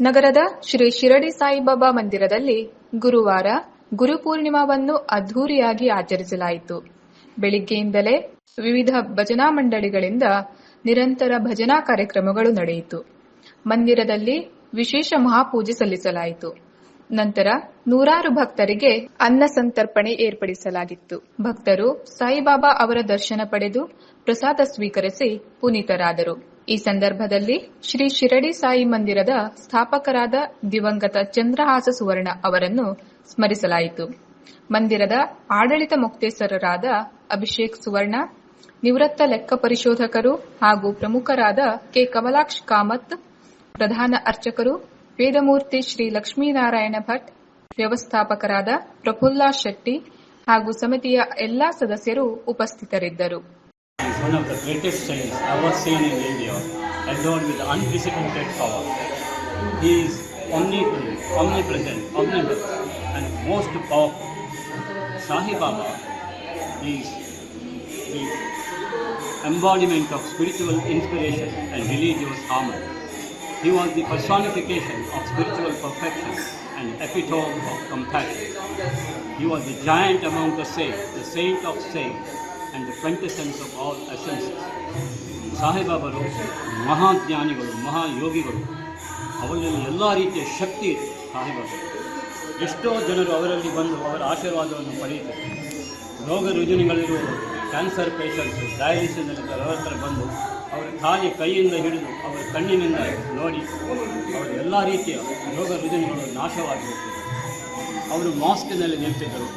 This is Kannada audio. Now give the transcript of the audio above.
ನಗರದ ಶ್ರೀ ಶಿರಡಿ ಸಾಯಿಬಾಬಾ ಮಂದಿರದಲ್ಲಿ ಗುರುವಾರ ಗುರುಪೂರ್ಣಿಮಾವನ್ನು ಅದ್ಧೂರಿಯಾಗಿ ಆಚರಿಸಲಾಯಿತು. ಬೆಳಿಗ್ಗೆಯಿಂದಲೇ ವಿವಿಧ ಭಜನಾ ಮಂಡಳಿಗಳಿಂದ ನಿರಂತರ ಭಜನಾ ಕಾರ್ಯಕ್ರಮಗಳು ನಡೆಯಿತು. ಮಂದಿರದಲ್ಲಿ ವಿಶೇಷ ಮಹಾಪೂಜೆ ಸಲ್ಲಿಸಲಾಯಿತು. ನಂತರ ನೂರಾರು ಭಕ್ತರಿಗೆ ಅನ್ನ ಸಂತರ್ಪಣೆ ಏರ್ಪಡಿಸಲಾಗಿತ್ತು. ಭಕ್ತರು ಸಾಯಿಬಾಬಾ ಅವರ ದರ್ಶನ ಪಡೆದು ಪ್ರಸಾದ ಸ್ವೀಕರಿಸಿ ಪುನೀತರಾದರು. ಈ ಸಂದರ್ಭದಲ್ಲಿ ಶ್ರೀ ಶಿರಡಿ ಸಾಯಿ ಮಂದಿರದ ಸ್ಥಾಪಕರಾದ ದಿವಂಗತ ಚಂದ್ರಹಾಸ ಸುವರ್ಣ ಅವರನ್ನು ಸ್ಮರಿಸಲಾಯಿತು. ಮಂದಿರದ ಆಡಳಿತ ಮುಕ್ತೇಸರರಾದ ಅಭಿಷೇಕ್ ಸುವರ್ಣ, ನಿವೃತ್ತ ಲೆಕ್ಕ ಪರಿಶೋಧಕರು ಹಾಗೂ ಪ್ರಮುಖರಾದ ಕೆ. ಕಮಲಾಕ್ಷ್ ಕಾಮತ್, ಪ್ರಧಾನ ಅರ್ಚಕರು ವೇದಮೂರ್ತಿ ಶ್ರೀ ಲಕ್ಷ್ಮೀನಾರಾಯಣ ಭಟ್, ವ್ಯವಸ್ಥಾಪಕರಾದ ಪ್ರಫುಲ್ಲ ಶೆಟ್ಟಿ ಹಾಗೂ ಸಮಿತಿಯ ಎಲ್ಲಾ ಸದಸ್ಯರು ಉಪಸ್ಥಿತರಿದ್ದರು. Embodiment of spiritual inspiration and religious harmony. He was the personification of spiritual perfection and epitome of compassion. He was the giant among the saints, the saint of saints, and the quintessence of all essences. ಸಾಹೇಬಾಬರು ಮಹಾಜ್ಞಾನಿಗಳು ಮಹಾಯೋಗಿಗಳು ಅವರಲ್ಲಿ ಎಲ್ಲ ರೀತಿಯ ಶಕ್ತಿ ಇದೆ ಸಾಹೇಬಾಬರು ಎಷ್ಟೋ ಜನರು ಅವರಲ್ಲಿ ಬಂದು ಅವರ ಆಶೀರ್ವಾದವನ್ನು ಪಡೆಯುತ್ತಾರೆ ರೋಗ ರುಜಿನಗಳಿರುವವರು ಕ್ಯಾನ್ಸರ್ ಪೇಷಂಟ್ಸು ಡಯಾಲಿಸಿಸ್ನಲ್ಲಿದ್ದಾರೆ ಅವರ ಹತ್ರ ಬಂದು ಅವರ ಖಾಲಿ ಕೈಯಿಂದ ಹಿಡಿದು ಅವರ ಕಣ್ಣಿನಿಂದ ನೋಡಿ, ಅವರ ಎಲ್ಲ ರೀತಿಯ ರೋಗ ರುಜಿನಗಳು ನಾಶವಾಗಿ ಅವರು ಮಾಸ್ಕ್ನಲ್ಲಿ ನಿಲ್ತಿದ್ದರು